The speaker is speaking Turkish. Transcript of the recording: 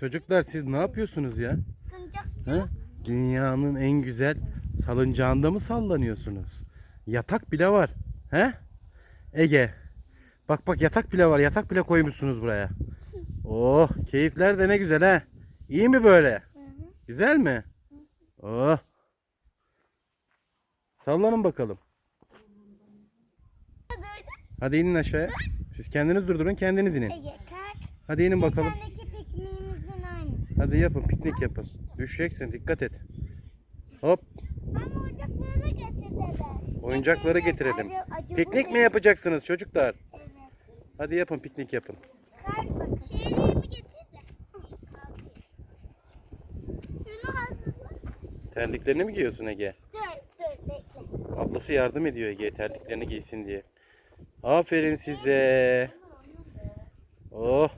Çocuklar siz ne yapıyorsunuz ya? Sancak Ha? Dünyanın en güzel salıncağında mı sallanıyorsunuz? Yatak bile var. He? Ege. Bak bak yatak bile var. Yatak bile koymuşsunuz buraya. Oh, keyifler de ne güzel ha. İyi mi böyle? Güzel mi? Oh. Sallanın bakalım. Hadi inin aşağıya. Siz kendiniz durdurun, kendiniz inin. Ege kalk. Hadi inin bakalım. Hadi yapın, piknik yapın. Düşeceksin, dikkat et. Hop. Ama oyuncakları getirelim. Acı- acı Piknik mi yapacaksınız çocuklar? Evet. Hadi yapın piknik yapın. Şeylerimi. Şunu hazırla. Terliklerini mi giyiyorsun Ege? Dur dur bekle. Ablası yardım ediyor Ege terliklerini giysin diye. Aferin size. Oh